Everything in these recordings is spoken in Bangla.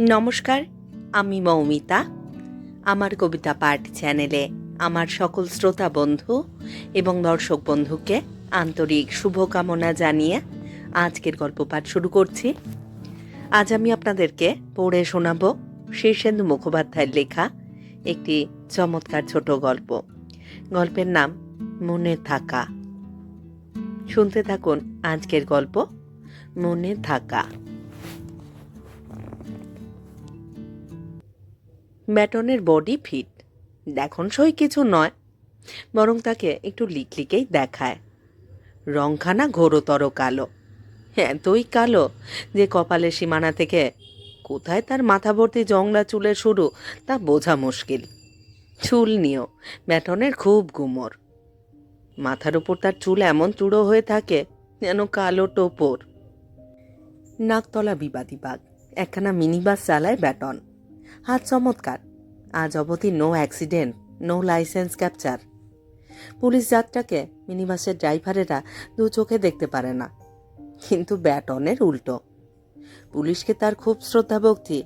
নমস্কার, আমি মৌমিতা। আমার কবিতা পাঠ চ্যানেলে আমার সকল শ্রোতা বন্ধু এবং দর্শক বন্ধুকে আন্তরিক শুভকামনা জানিয়ে আজকের গল্প পাঠ শুরু করছি। আজ আমি আপনাদেরকে পড়ে শোনাব শীর্ষেন্দু মুখোপাধ্যায়ের লেখা একটি চমৎকার ছোট গল্প। গল্পের নাম মনে থাকা। শুনতে থাকুন আজকের গল্প মনে থাকা। ব্যাটনের বডি ফিট। দেখন সই কিছু নয়। বরং তাকে একটু লিকলিকেই দেখায়। রংখানা ঘোরতর কালো। এতই কালো যে কপালের সীমানা থেকে কোথায় তার মাথা ভর্তি জংলা চুলের শুরু তা বোঝা মুশকিল। চুল নিয়েও ব্যাটনের খুব গুমর। মাথার উপর তার চুল এমন চূড়ো হয়ে থাকে যেন কালো টোপর। নাকতলা বিবাদী বাঘ। একখানা মিনি বাস চালায় ব্যাটন। হাত চমৎকার। আজ অবধি no accident no license capture police যাত্রাকে মিনিবাসের ড্রাইভারেরা দু চোখে দেখতে পারে না। কিন্তু ব্যাটনের উল্টো। পুলিশকে তার খুব শ্রদ্ধা ভক্তি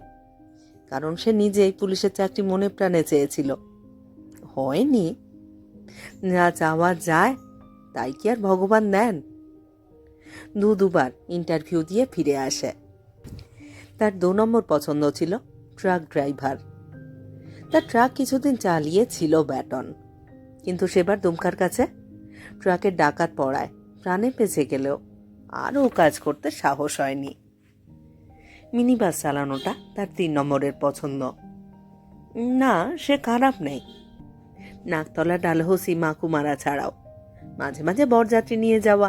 কারণ সে নিজেই পুলিশের চাকরি মনে প্রাণে চেয়েছিল। হয়নি। যা চাওয়া যায়, তাই কি আর ভগবান দেন? দু দুবার ইন্টারভিউ দিয়ে ফিরে আসে। তার দু নম্বর পছন্দ ছিল ট্রাক ড্রাইভার। তার ট্রাক কিছুদিন চালিয়েছিল ব্যাটন, কিন্তু সেবার দুমকার কাছে ট্রাকের ডাকাত পড়ায়, প্রাণে বেঁচে গেলেও আরও কাজ করতে সাহস হয়নি। মিনি বাস চালানোটা তার তিন নম্বরের পছন্দ। না, সে খারাপ নেই। নাকতলা ডালহসি মাকুমারা ছাড়াও মাঝে মাঝে বরযাত্রী নিয়ে যাওয়া,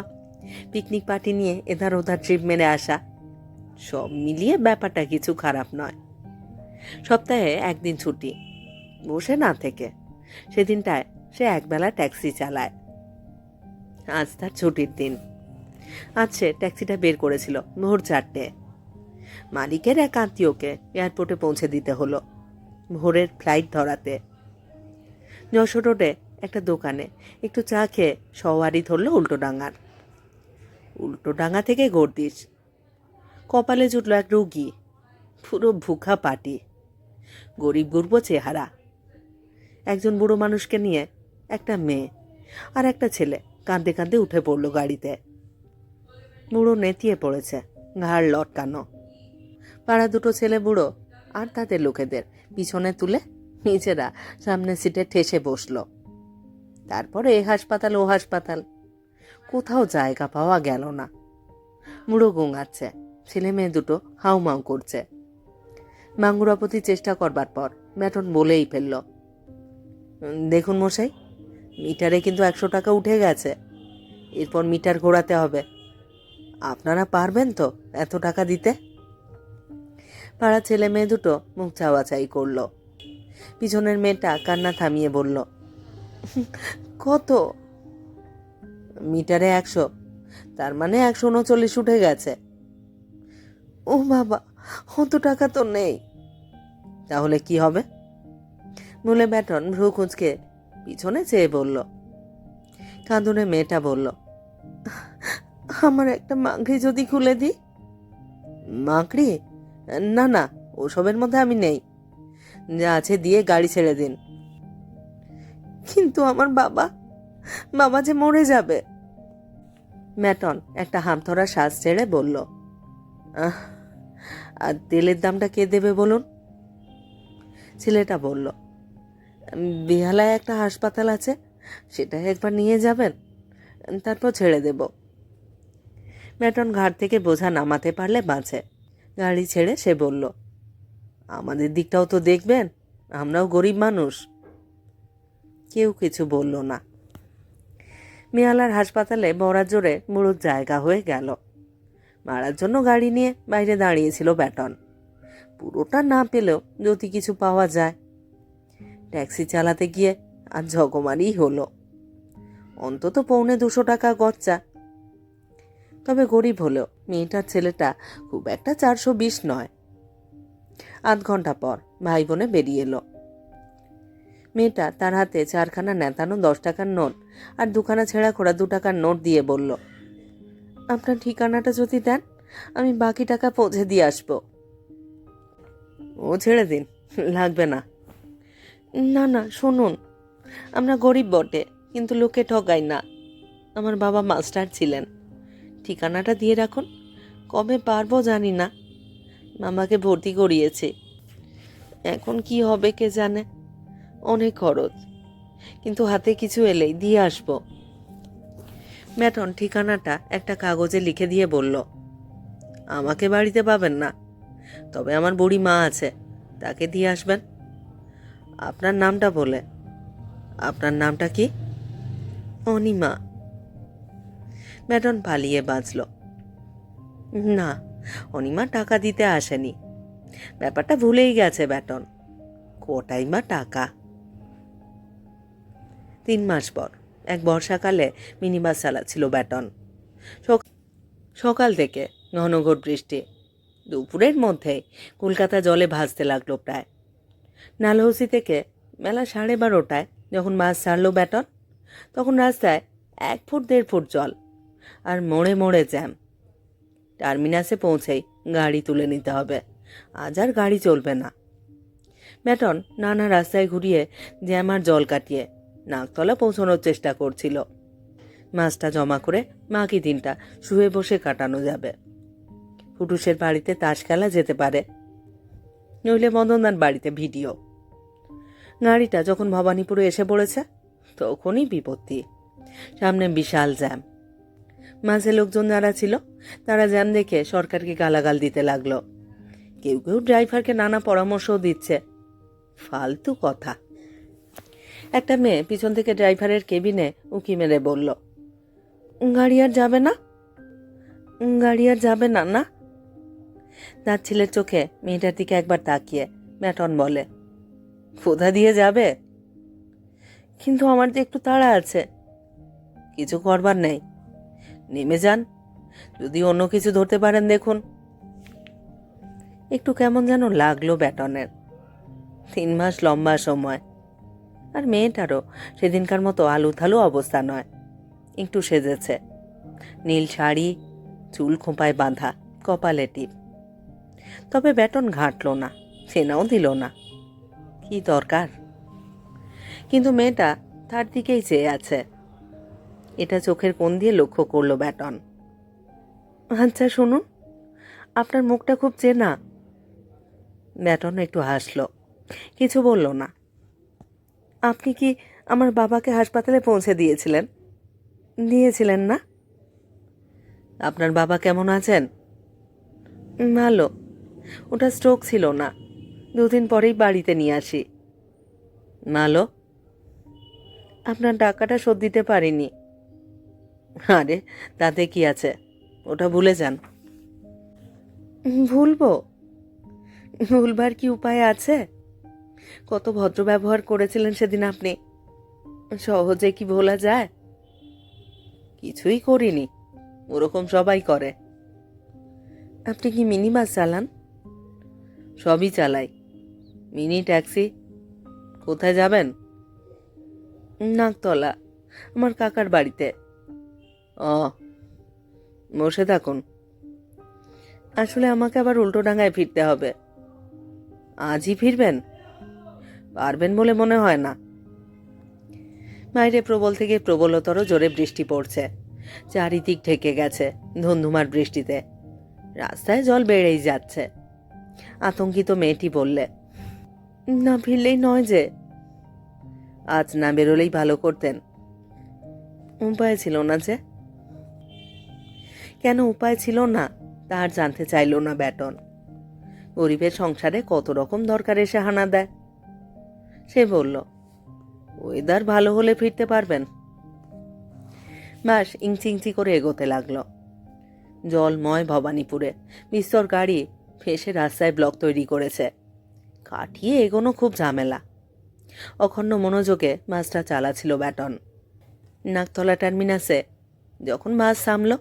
পিকনিক পার্টি নিয়ে এধার ওধার ট্রিপ মেরে আসা, সব মিলিয়ে ব্যাপারটা কিছু খারাপ নয়। সপ্তাহে একদিন ছুটি। বসে না থেকে। সেদিনটায় সে একবেলা ট্যাক্সি চালায়। আজ তার ছুটির দিন। আজ সে ট্যাক্সিটা বের করেছিল ভোর চারটে। মালিকের এক আত্মীয়কে এয়ারপোর্টে পৌঁছে দিতে হলো, ভোরের ফ্লাইট ধরাতে। যশোর রোডে একটা দোকানে একটু চা খেয়ে সওয়ারি ধরলো উল্টো ডাঙার। উল্টো ডাঙা থেকে গর্দিস কপালে জুটল এক রুগী। পুরো ভুখা পাটি। গরিব গুরব চেহারা। একজন বুড়ো মানুষকে নিয়ে একটা মেয়ে আর একটা ছেলে কাঁদতে কাঁদতে উঠে পড়ল গাড়িতে। বুড়ো নেতিয়ে পড়েছে, ঘাড় লটকানো। পাড়া দুটো ছেলে বুড়ো আর তাদের লোকেদের পিছনে তুলে নিজেরা সামনের সিটে ঠেসে বসল। তারপরে এ হাসপাতাল, ও হাসপাতাল। কোথাও জায়গা পাওয়া গেল না। মুড়ো গোঙাচ্ছে ছেলে মেয়ে দুটো হাউমাউ করছে। মাঙ্গুরাপতি চেষ্টা করবার পর ম্যাটন বলেই ফেলল, দেখুন মশাই, মিটারে কিন্তু একশো টাকা উঠে গেছে। এরপর মিটার ঘোরাতে হবে। আপনারা পারবেন তো এত টাকা দিতে? পাড়া ছেলে মেয়ে দুটো মুখ চাওয়াচাই করল। পিছনের মেয়েটা কান্না থামিয়ে বলল, কত? মিটারে একশো, তার মানে একশো উনচল্লিশ উঠে গেছে। ও বাবা অত টাকা তো নেই। তাহলে কি হবে? বলে ব্যাটন ভ্রু কুঁচকে পিছনে চেয়ে বলল। কাঁদুনে মেয়েটা বলল, আমার একটা মাংরি যদি খুলে দিই মাকড়ি না না, ওসবের মধ্যে আমি নেই। যা আছে দিয়ে গাড়ি ছেড়ে দিন। কিন্তু আমার বাবা বাবা যে মরে যাবে। ম্যাটন একটা হামথরা শ্বাস ছেড়ে বলল, আহ আর তেলের দামটা কে দেবে বলুন? ছেলেটা বলল, বিহালায় একটা হাসপাতাল আছে, সেটা একবার নিয়ে যাবেন, তারপর ছেড়ে দেব। ম্যাটন ঘাট থেকে বোঝা নামাতে পারলে বাঁচে। গাড়ি ছেড়ে সে বলল, আমাদের দিকটাও তো দেখবেন, আমরাও গরিব মানুষ। কেউ কিছু বলল না। মিয়ালার হাসপাতালে বড়া জোরে মুড়োর জায়গা হয়ে গেল। মারার জন্য গাড়ি নিয়ে বাইরে দাঁড়িয়েছিল ব্যাটন। পুরোটা না পেলেও যদি কিছু পাওয়া যায়। ট্যাক্সি চালাতে গিয়ে আর ঝগমারি হলো। অন্তত পৌনে দুশো টাকা গচ্চা। তবে গরিব হলেও মেয়েটার ছেলেটা খুব একটা চারশো বিশ নয়। আধ ঘণ্টা পর ভাই বোনে বেরিয়ে এলো। মেয়েটা তার হাতে চারখানা নেতানো দশ টাকার নোট আর দুখানা ছেঁড়া খোড়া দু টাকার নোট দিয়ে বলল আপনার ঠিকানাটা যদি দেন, আমি বাকি টাকা পৌঁছে দিয়ে আসব। ও ছেড়ে দিন, লাগবে না। না না, শুনুন, আমরা গরিব বটে, কিন্তু লোকে ঠকাই না। আমার বাবা মাস্টার ছিলেন। ঠিকানাটা দিয়ে রাখুন, কবে পারব জানি না। মামাকে ভর্তি করিয়েছে। এখন কি হবে কে জানে? অনেক খরচ। কিন্তু হাতে কিছু এলেই দিয়ে আসব। ম্যাটন ঠিকানাটা একটা কাগজে লিখে দিয়ে বলল, আমাকে বাড়িতে পাবেন না। তবে আমার বুড়ি মা আছে, তাকে দিয়ে আসবেন। আপনার নামটা বলে। আপনার নামটা কি? অনিমা। ম্যাটন পালিয়ে বাঁচল। না, অনিমা টাকা দিতে আসেনি। ব্যাপারটা ভুলেই গেছে ব্যাটন কোটাই মা টাকা? তিন মাস পর। এক বর্ষাকালে মিনি বাস চালাচ্ছিল ব্যাটন। সকাল থেকে ঘনঘোর বৃষ্টি। দুপুরের মধ্যে কলকাতা জলে ভাসতে লাগল প্রায়। নালহসি থেকে মেলা সাড়ে বারোটায় যখন বাস ছাড়লো ব্যাটন, তখন রাস্তায় এক ফুট, দেড় ফুট জল আর মোড়ে মোড়ে জ্যাম। টার্মিনাসে পৌঁছেই গাড়ি তুলে নিতে হবে। আজ আর গাড়ি চলবে না। ব্যাটন নানা রাস্তায় ঘুরিয়ে জ্যাম আর জল কাটিয়ে নাকতলা পৌঁছানোর চেষ্টা করছিল। মাছটা জমা করে বাকি দিনটা শুয়ে বসে কাটানো যাবে। ফুটুসের বাড়িতে তাস খেলা যেতে পারে। নইলে মদনদার বাড়িতে ভিডিও। গাড়িটা যখন ভবানীপুরে এসে পড়েছে, তখনই বিপত্তি। সামনে বিশাল জ্যাম। মাঝে লোকজন যারা ছিল, তারা জ্যাম দেখে সরকারকে গালাগাল দিতে লাগল। কেউ কেউ ড্রাইভারকে নানা পরামর্শও দিচ্ছে। ফালতু কথা। একটা মেয়ে পিছন থেকে ড্রাইভারের কেবিনে উকি মেরে বলল, গাড়ি আর যাবে না? গাড়ি আর যাবে না না? তার ছেলের চোখে মেয়েটার দিকে একবার তাকিয়ে ম্যাটন বলে কোথা দিয়ে যাবে? কিন্তু আমার যে একটু তাড়া আছে। কিছু করবার নেই। নেমে যান। যদি অন্য কিছু ধরতে পারেন দেখুন। একটু কেমন যেন লাগল ব্যাটনের। তিন মাস লম্বা সময়। আর মেয়েটারও। সেদিনকার মতো আলু থালু অবস্থা নয়। একটু সেজেছে। নীল শাড়ি, চুল খোঁপায় বাঁধা, কপালে টিপ। তবে ব্যাটন ঘাঁটল না চেনাও দিল না। কি দরকার? কিন্তু মেয়েটা তার দিকেই চেয়ে আছে। এটা চোখের কোন দিয়ে লক্ষ্য করল ব্যাটন। আচ্ছা শুনুন। আপনার মুখটা খুব চেনা। ব্যাটন একটু হাসলো। কিছু বলল না। আপনি কি আমার বাবাকে হাসপাতালে পৌঁছে দিয়েছিলেন? দিয়েছিলেন না। আপনার বাবা কেমন আছেন? ভালো। ওটা স্ট্রোক ছিল না। দুদিন পরেই বাড়িতে নিয়ে আসি। ভালো? আপনার টাকাটা শোধ দিতে পারিনি। আরে তাতে কি আছে? ওটা ভুলে যান। ভুলবো? ভুলবার কি উপায় আছে? কত ভদ্র ব্যবহার করেছিলেন সেদিন আপনি। সহজে কি ভোলা যায়? কিছুই করিনি, ওরকম সবাই করে। আপনি কি মিনি বাস চালান? সবই চালাই। মিনি ট্যাক্সি, কোথায় যাবেন? নাকতলা আমার কাকার বাড়িতে। ও, বসে থাকুন। আসলে আমাকে আবার উল্টো ডাঙায় ফিরতে হবে। আজই ফিরবেন? পারবেন বলে মনে হয় না। বাইরে প্রবল থেকে প্রবলতর জোরে বৃষ্টি পড়ছে। চারিদিক ঢেকে গেছে ধুন্ধুমার বৃষ্টিতে। রাস্তায় জল বেড়েই যাচ্ছে। আতঙ্কিত মেয়েটি বললে, না ফিরলেই নয় যে। আজ না বেরোলেই ভালো করতেন। উপায় ছিল না যে। কেন উপায় ছিল না, তার জানতে চাইল না ব্যাটন। গরিবের সংসারে কত রকম দরকার এসে হানা দেয়। সে বলল ওয়েদার ভালো হলে ফিরতে পারবেন? বাস ইঞ্চি ইঞ্চি করে এগোতে লাগল। জলময় ভবানীপুরে বিস্তর গাড়ি ফেসে রাস্তায় ব্লক তৈরি করেছে। কাটিয়ে এগোনো খুব ঝামেলা। অখণ্ড মনোযোগে বাসটা চালাছিল ব্যাটন। নাকতলা টার্মিনাসে যখন বাস থামল,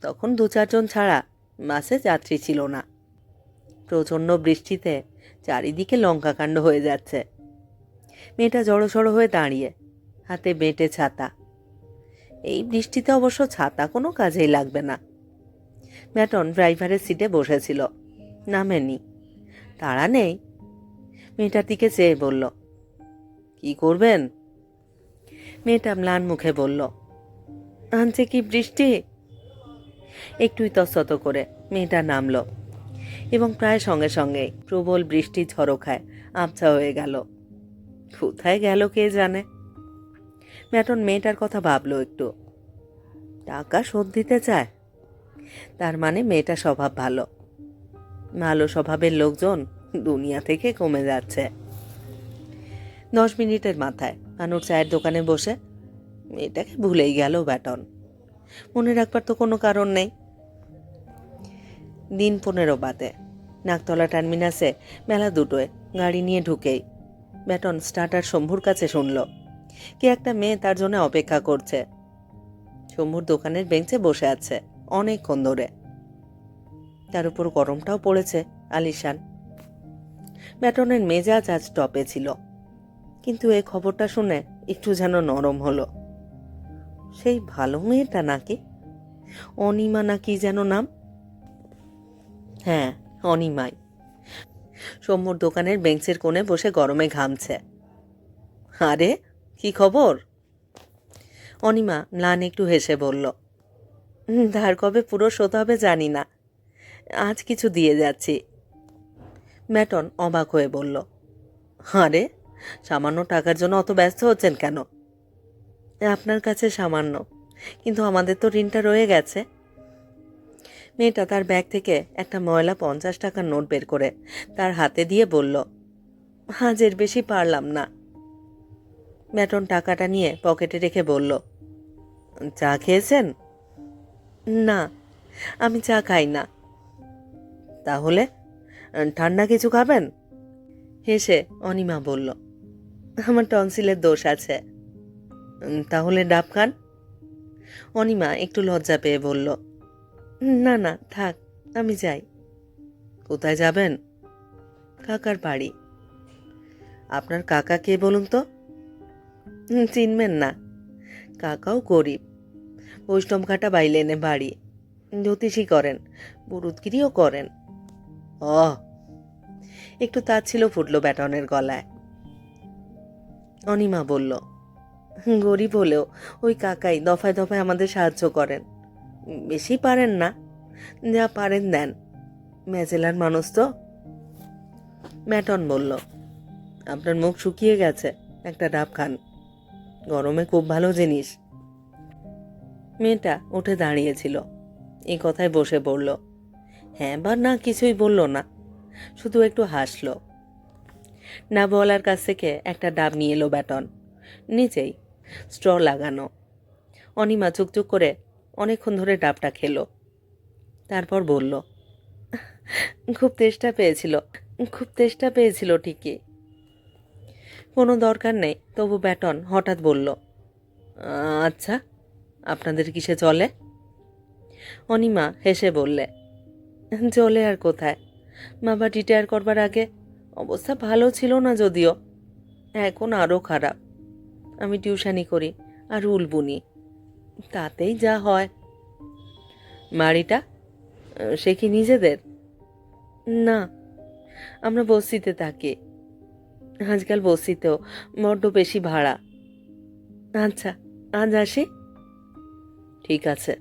তখন দু চারজন ছাড়া বাসে যাত্রী ছিল না। প্রচণ্ড বৃষ্টিতে চারিদিকে লঙ্কাকাণ্ড হয়ে যাচ্ছে। মেয়েটা জড়সড় হয়ে দাঁড়িয়ে, হাতে বেঁটে ছাতা। এই বৃষ্টিতে অবশ্য ছাতা কোনো কাজেই লাগবে না। ম্যাটন ড্রাইভারের সিটে বসেছিল নামেনি তাড়া নেই। মেয়েটার দিকে চেয়ে বলল, কি করবেন? মেয়েটা ম্লান মুখে বলল, আনছে কি বৃষ্টি? একটু ইতস্তত করে মেয়েটা নামলো এবং প্রায় সঙ্গে সঙ্গে প্রবল বৃষ্টি ঝড়ো খায় আবছা হয়ে গেল। কোথায় গেল কে জানে? ম্যাটন মেয়েটার কথা ভাবলো একটু। টাকা শোধ দিতে চায়? তার মানে মেয়েটা স্বভাব ভালো। ভালো স্বভাবের লোকজন দুনিয়া থেকে কমে যাচ্ছে। দশ মিনিটের মাথায় আনুর চায়ের দোকানে বসে। মেয়েটাকে ভুলেই গেল ব্যাটন। মনে রাখবার তো কোনো কারণ নেই। দিন পনেরো বাদে। নাকতলা টার্মিনাসে মেলা দুটোয় গাড়ি নিয়ে ঢুকেই। ব্যাটন স্টার্টার শম্ভুর কাছে শুনল। কে একটা মেয়ে তার জন্য অপেক্ষা করছে। শম্ভুর দোকানের বেঞ্চে বসে আছে, অনেকক্ষণ ধরে। তার উপর গরমটাও পড়েছে, আলিশান। ব্যাটনের মেজাজ আজ টপে ছিল। কিন্তু এই খবরটা শুনে একটু যেন নরম হলো। সেই ভালো মেয়েটা নাকি? অনিমা নাকি যেন নাম? হ্যাঁ অনিমাই। সৌম্যর দোকানের বেঞ্চের কোণে বসে গরমে ঘামছে। আরে কি খবর? অনিমা ম্লান একটু হেসে বলল "হুম, ধার কবে পুরো শোধ হবে জানি না। আজ কিছু দিয়ে যাচ্ছি। ম্যাটন অবাক হয়ে বলল আরে সামান্য টাকার জন্য অত ব্যস্ত হচ্ছেন কেন? আপনার কাছে সামান্য কিন্তু আমাদের তো ঋণটা রয়ে গেছে। মেয়েটা তার ব্যাগ থেকে একটা ময়লা পঞ্চাশ টাকার নোট বের করে তার হাতে দিয়ে বলল হাজের বেশি পারলাম না। ম্যাটন টাকাটা নিয়ে পকেটে রেখে বলল, চা খেয়েছেন? না, আমি চা খাই না। তাহলে, ঠান্ডা কিছু খাবেন? হেসে অনিমা বলল, আমার টনসিলের দোষ আছে। তাহলে ডাব খান? অনিমা একটু লজ্জা পেয়ে বলল না না, থাক, আমি যাই। কোথায় যাবেন? কাকার বাড়ি। আপনার কাকা কে বলুন তো? চিনবেন না। কাকাও গরিব। বৈষ্ণব বৈষ্ণবঘাটা বাইলেনে বাড়ি। জ্যোতিষী করেন, বুরুদগিরিও করেন। ও একটু ছিল ফুটলো ব্যাটনের গলায়। অনিমা বলল, গরিব হলেও ওই কাকাই দফায় দফায় আমাদের সাহায্য করেন। বেশি পারেন না। যা পারেন দেন। ম্যাজেলার মানুষ তো। ম্যাটন বলল, আপনার মুখ শুকিয়ে গেছে। একটা ডাব খান। গরমে খুব ভালো জিনিস। মেয়েটা উঠে দাঁড়িয়েছিল। এই কথায় বসে পড়ল। হ্যাঁ বা না, কিছুই বলল না। শুধু একটু হাসল। না বলার কাছ থেকে একটা ডাব নিয়ে এলো ব্যাটন। নিচেই স্ট্র লাগানো। অনিমা চুকচুক করে অনেকক্ষণ ধরে ডাবটা খেলো। তারপর বলল, খুব তেষ্টা পেয়েছিল, খুব তেষ্টা পেয়েছিল ঠিকই। কোনো দরকার নেই। তবু ব্যাটন হঠাৎ বলল আচ্ছা আপনাদের কিসে চলে? অনিমা হেসে বললে, চলে আর কোথায়? বাবা রিটায়ার করবার আগে অবস্থা ভালো ছিল না যদিও, এখন আরও খারাপ। আমি টিউশানি করি, আর উল বুনি তাতেই যা হয়। বাড়িটা সে কি নিজেদের? না, আমরা বস্তিতে থাকি। আজকাল বস্তিতেও বড্ড বেশি ভাড়া। আচ্ছা আজ আসি? ঠিক আছে।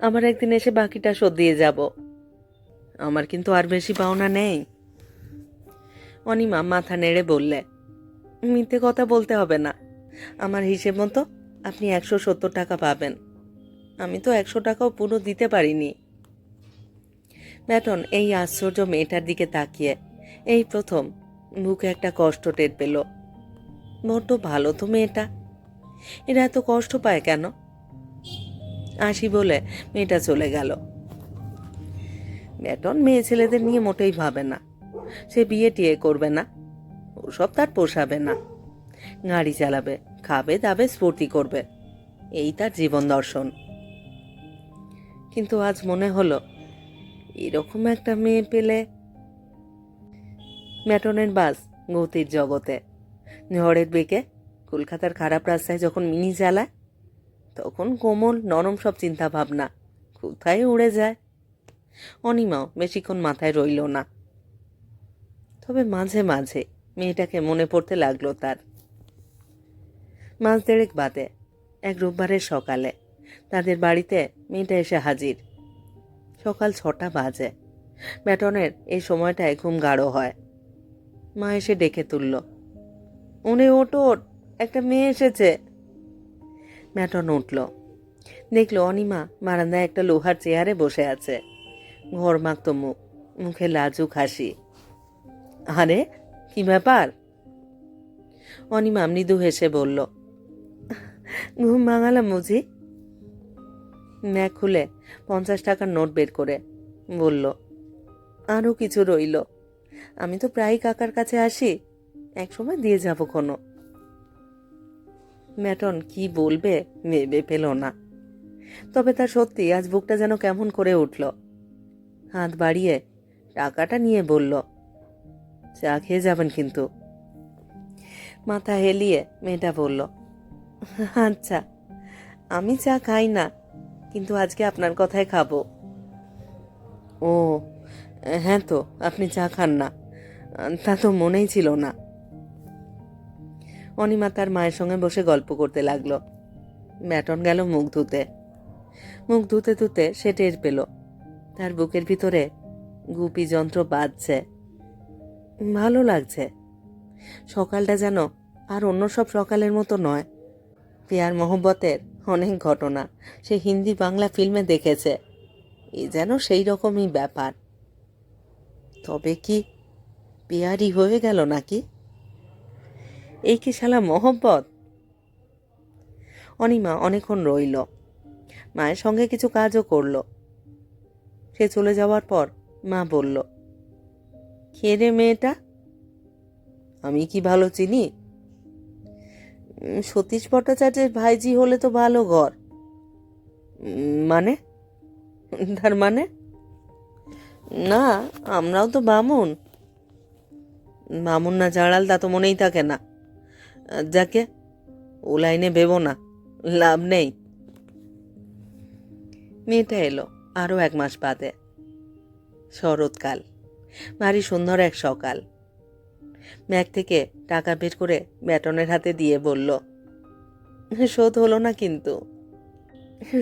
আমার একদিন এসে বাকিটা শোধ দিয়ে যাব। আমার কিন্তু আর বেশি পাওনা নেই। অনিমা মাথা নেড়ে বললে, মিথ্যে কথা বলতে হবে না। আমার হিসেব মতো আপনি একশো সত্তর টাকা পাবেন। আমি তো একশো টাকাও পুরো দিতে পারিনি। ব্যাটন এই আশ্চর্য মেয়েটার দিকে তাকিয়ে, এই প্রথম বুকে একটা কষ্ট টের পেল। বড্ড ভালো তো মেয়েটা। এরা এত কষ্ট পায় কেন? আসি বলে মেয়েটা চলে গেল। ব্যাটন মেয়ে ছেলেদের নিয়ে মোটেই ভাবে না। সে বিয়ে টিয়ে করবে না। ওসব তার পোষাবে না। গাড়ি চালাবে। খাবে, দাবে, স্ফূর্তি করবে। এই তার জীবন দর্শন। কিন্তু আজ মনে হলো, এরকম একটা মেয়ে পেলে ম্যাটনের বাস গতির জগতে। ঝড়ের বেগে কলকাতার খারাপ রাস্তায় যখন মিনি চালায় তখন কোমল, নরম সব চিন্তা ভাবনা কোথায় উড়ে যায়? অনিমাও বেশিক্ষণ মাথায় রইল না। তবে মাঝে মাঝে মেয়েটাকে মনে পড়তে লাগল তার। মাস দেড়েক বাদে এক রোববারের সকালে তাদের বাড়িতে মেয়েটা এসে হাজির। সকাল ছটা বাজে। ব্যাটনের এই সময়টায় ঘুম গাঢ় হয়। মা এসে ডেকে তুলল, উনি ওট একটা মেয়ে এসেছে। ম্যাটন উঠল, দেখল অনিমা বারান্দায় একটা লোহার চেয়ারে বসে আছে। ঘর মাখতো মুখ মুখে লাজুক হাসি। আরে, কি ব্যাপার? অনিমা মৃদু হেসে বলল ঘুম ভাঙালাম বুঝি ম্যাক খুলে পঞ্চাশ টাকার নোট বের করে বলল আরও কিছু রইল। আমি তো প্রায় কাকার কাছে আসি। এক সময় দিয়ে যাব কোনো। ম্যাটন কি বলবে ভেবে পেল না। তবে তার সত্যি আজ বুকটা যেন কেমন করে উঠল। হাত বাড়িয়ে টাকাটা নিয়ে বলল, চা খেয়ে যাবেন কিন্তু। মাথা হেলিয়ে মেয়েটা বলল আচ্ছা আমি চা খাই না, কিন্তু আজকে আপনার কথায় খাব। ও হ্যাঁ তো, আপনি চা খান না। তা তো মনেই ছিল না। অনিমা তার মায়ের সঙ্গে বসে গল্প করতে লাগল। ম্যাটন গেল মুখ ধুতে। মুখ ধুতে ধুতে সে টের পেল। তার বুকের ভিতরে গুপি যন্ত্র বাজছে। ভালো লাগছে। সকালটা যেন আর অন্য সব সকালের মতো নয়। পেয়ার মোহব্বতের অনেক ঘটনা সে হিন্দি বাংলা ফিল্মে দেখেছে। এ যেন সেই রকমই ব্যাপার। তবে কি পেয়ারি হয়ে গেল নাকি? এই কি শালা মোহব্বত? অনিমা অনেকক্ষণ রইল। মায়ের সঙ্গে কিছু কাজও করল। সে চলে যাওয়ার পর মা বলল, কে রে মেয়েটা? আমি কি ভালো চিনি? সতীশ ভট্টাচার্যের ভাইজি হলে তো ভালো ঘর। মানে? তার মানে? না, আমরাও তো বামুন। বামুন না জাড়াল, তা তো মনেই থাকে না। যাকে, ও লাইনে ভেবো না, লাভ নেই। মেয়েটা এলো, আরও এক মাস বাদে। শরৎকাল, ভারী সুন্দর এক সকাল। ব্যাগ থেকে টাকা বের করে ব্যাটনের হাতে দিয়ে বলল, শোধ হলো না কিন্তু।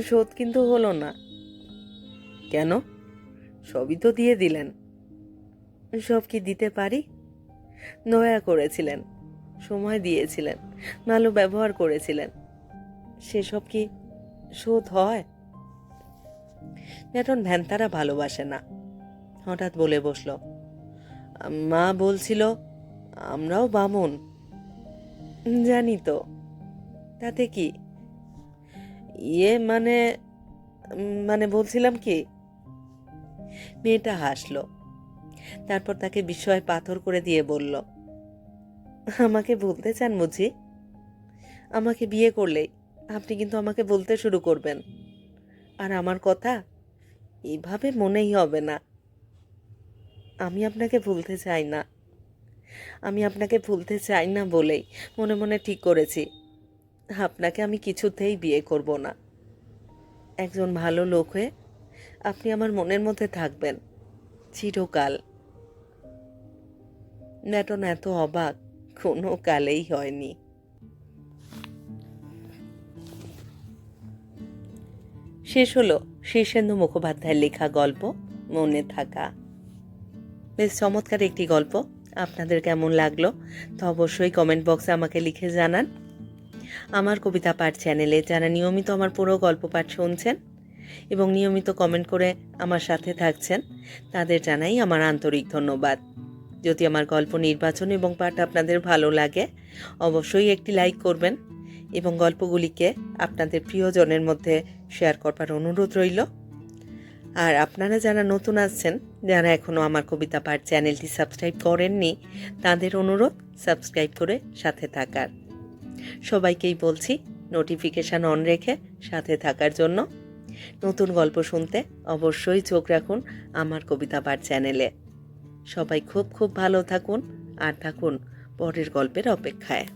শোধ কিন্তু হলো না। কেন? সবই তো দিয়ে দিলেন। সব কি দিতে পারি? দয়া করেছিলেন। সময় দিয়েছিলেন। ভালো ব্যবহার করেছিলেন। সেসব কি শোধ হয়? ব্যাটন ভ্যান তারা ভালোবাসে না। হঠাৎ বলে বসল, মা বলছিল আমরাও বামন। জানি তো, তাতে কি? ইয়ে মানে মানে বলছিলাম কি, মেয়েটা হাসলো, তারপর তাকে বিস্ময় পাথর করে দিয়ে বলল, আমাকে বলতে চান বুঝি? আমাকে বিয়ে করলেই আপনি কিন্তু আমাকে বলতে শুরু করবেন। আর আমার কথা এভাবে মনেই হবে না। আমি আপনাকে ভুলতে চাই না। আমি আপনাকে ভুলতে চাই না বলেই মনে মনে ঠিক করেছি। আপনাকে আমি কিছুতেই বিয়ে করব না। একজন ভালো লোক হয়ে আপনি আমার মনের মধ্যে থাকবেন। চিরকাল। ন্যাটন এত অবাক, কোনো কালেই হয়নি। শেষ হলো শীর্ষেন্দু মুখোপাধ্যায়ের লেখা গল্প, মনে থাকা। বেশ চমৎকার একটি গল্প। আপনাদের কেমন লাগল? তো অবশ্যই কমেন্ট বক্সে আমাকে লিখে জানান। আমার কবিতা পাঠ চ্যানেলে যারা নিয়মিত আমার পুরো গল্প পাঠ শুনছেন এবং নিয়মিত কমেন্ট করে আমার সাথে থাকছেন, তাদের জানাই আমার আন্তরিক ধন্যবাদ। যদি আমার গল্প নির্বাচন এবং পাঠ আপনাদের ভালো লাগে, অবশ্যই একটি লাইক করবেন এবং গল্পগুলিকে আপনাদের প্রিয়জনের মধ্যে শেয়ার করবার অনুরোধ রইল। আর আপনারা যারা নতুন আসছেন যারা এখনও আমার কবিতা পাঠ চ্যানেলটি সাবস্ক্রাইব করেননি, তাদের অনুরোধ, সাবস্ক্রাইব করে সাথে থাকার। সবাইকেই বলছি নোটিফিকেশান অন রেখে সাথে থাকার জন্য নতুন গল্প শুনতে অবশ্যই চোখ রাখুন আমার কবিতা পাঠ চ্যানেলে। সবাই খুব খুব ভালো থাকুন, আর থাকুন পরের গল্পের অপেক্ষায়।